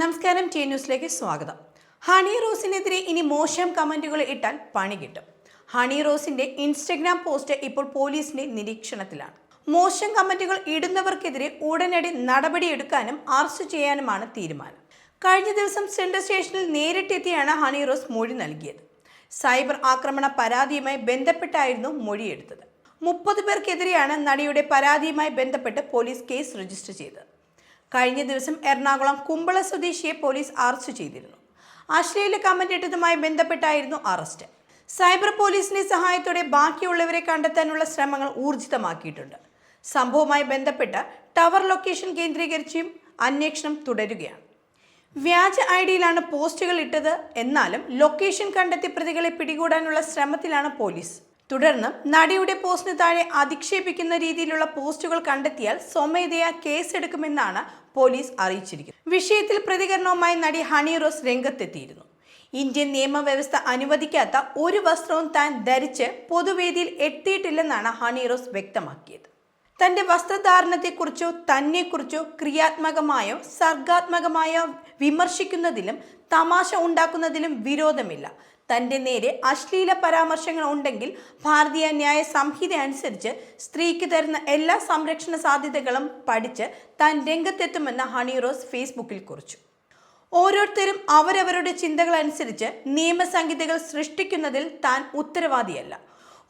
നമസ്കാരം ടി ന്യൂസിലേക്ക് സ്വാഗതം. ഹണി റോസിനെതിരെ ഇനി മോശം കമന്റുകൾ ഇട്ടാൽ പണി കിട്ടും. ഹണി റോസിന്റെ ഇൻസ്റ്റഗ്രാം പോസ്റ്റ് ഇപ്പോൾ പോലീസിന്റെ നിരീക്ഷണത്തിലാണ്. മോശം കമന്റുകൾ ഇടുന്നവർക്കെതിരെ ഉടനടി നടപടിയെടുക്കാനും അറസ്റ്റ് ചെയ്യാനുമാണ് തീരുമാനം. കഴിഞ്ഞ ദിവസം സെൻട്രൽ സ്റ്റേഷനിൽ നേരിട്ടെത്തിയാണ് ഹണി റോസ് മൊഴി നൽകിയത്. സൈബർ ആക്രമണ പരാതിയുമായി ബന്ധപ്പെട്ടായിരുന്നു മൊഴിയെടുത്തത്. മുപ്പത് പേർക്കെതിരെയാണ് നടിയുടെ പരാതിയുമായി ബന്ധപ്പെട്ട് പോലീസ് കേസ് രജിസ്റ്റർ ചെയ്തത്. കഴിഞ്ഞ ദിവസം എറണാകുളം കുമ്പള സ്വദേശിയെ പോലീസ് അറസ്റ്റ് ചെയ്തിരുന്നു. അശ്ലീല കമന്റ് ഇട്ടതുമായി ബന്ധപ്പെട്ടായിരുന്നു അറസ്റ്റ്. സൈബർ പോലീസിന്റെ സഹായത്തോടെ ബാക്കിയുള്ളവരെ കണ്ടെത്താനുള്ള ശ്രമങ്ങൾ ഊർജിതമാക്കിയിട്ടുണ്ട്. സംഭവവുമായി ബന്ധപ്പെട്ട് ടവർ ലൊക്കേഷൻ കേന്ദ്രീകരിച്ചും അന്വേഷണം തുടരുകയാണ്. വ്യാജ ഐ ഡിയിലാണ് പോസ്റ്റുകൾ ഇട്ടത്. എന്നാലും ലൊക്കേഷൻ കണ്ടെത്തി പ്രതികളെ പിടികൂടാനുള്ള ശ്രമത്തിലാണ് പോലീസ്. തുടർന്ന് നടിയുടെ പോസ്റ്റിന് താഴെ അധിക്ഷേപിക്കുന്ന രീതിയിലുള്ള പോസ്റ്റുകൾ കണ്ടെത്തിയാൽ സ്വമേധയാ കേസെടുക്കുമെന്നാണ് പോലീസ് അറിയിച്ചിരിക്കുന്നത്. വിഷയത്തിൽ പ്രതികരണവുമായി നടി ഹണി റോസ് രംഗത്തെത്തിയിരുന്നു. ഇന്ത്യൻ നിയമവ്യവസ്ഥ അനുവദിക്കാത്ത ഒരു വസ്ത്രവും താൻ ധരിച്ച് പൊതുവേദിയിൽ എത്തിയിട്ടില്ലെന്നാണ് ഹണി റോസ് വ്യക്തമാക്കിയത്. തന്റെ വസ്ത്രധാരണത്തെക്കുറിച്ചോ തന്നെക്കുറിച്ചോ ക്രിയാത്മകമായോ സർഗാത്മകമായോ വിമർശിക്കുന്നതിലും തമാശ ഉണ്ടാക്കുന്നതിലും വിരോധമില്ല. തന്റെ നേരെ അശ്ലീല പരാമർശങ്ങൾ ഉണ്ടെങ്കിൽ ഭാരതീയ ന്യായ സംഹിത അനുസരിച്ച് സ്ത്രീക്ക് തരുന്ന എല്ലാ സംരക്ഷണ സാധ്യതകളും പഠിച്ച് താൻ രംഗത്തെത്തുമെന്ന് ഹണി റോസ് ഫേസ്ബുക്കിൽ കുറിച്ചു. ഓരോരുത്തരും അവരവരുടെ ചിന്തകളനുസരിച്ച് നിയമസംഹിതകൾ സൃഷ്ടിക്കുന്നതിൽ താൻ ഉത്തരവാദിയല്ല.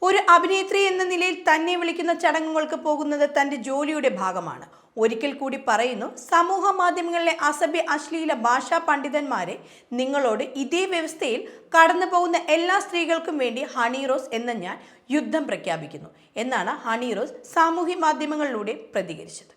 ഒരു അഭിനേത്രി എന്ന നിലയിൽ തന്നെ വിളിക്കുന്ന ചടങ്ങുകൾക്ക് പോകുന്നത് തന്റെ ജോലിയുടെ ഭാഗമാണ്. ഒരിക്കൽ കൂടി പറയുന്നു സമൂഹ മാധ്യമങ്ങളിലെ അസഭ്യ അശ്ലീല ഭാഷാ പണ്ഡിതന്മാരെ നിങ്ങളോട് ഇതേ വ്യവസ്ഥയിൽ കടന്നു പോകുന്ന എല്ലാ സ്ത്രീകൾക്കും വേണ്ടി ഹണി റോസ് എന്ന ഞാൻ യുദ്ധം പ്രഖ്യാപിക്കുന്നു എന്നാണ് ഹണി റോസ് സാമൂഹ്യ മാധ്യമങ്ങളിലൂടെ പ്രതികരിച്ചത്.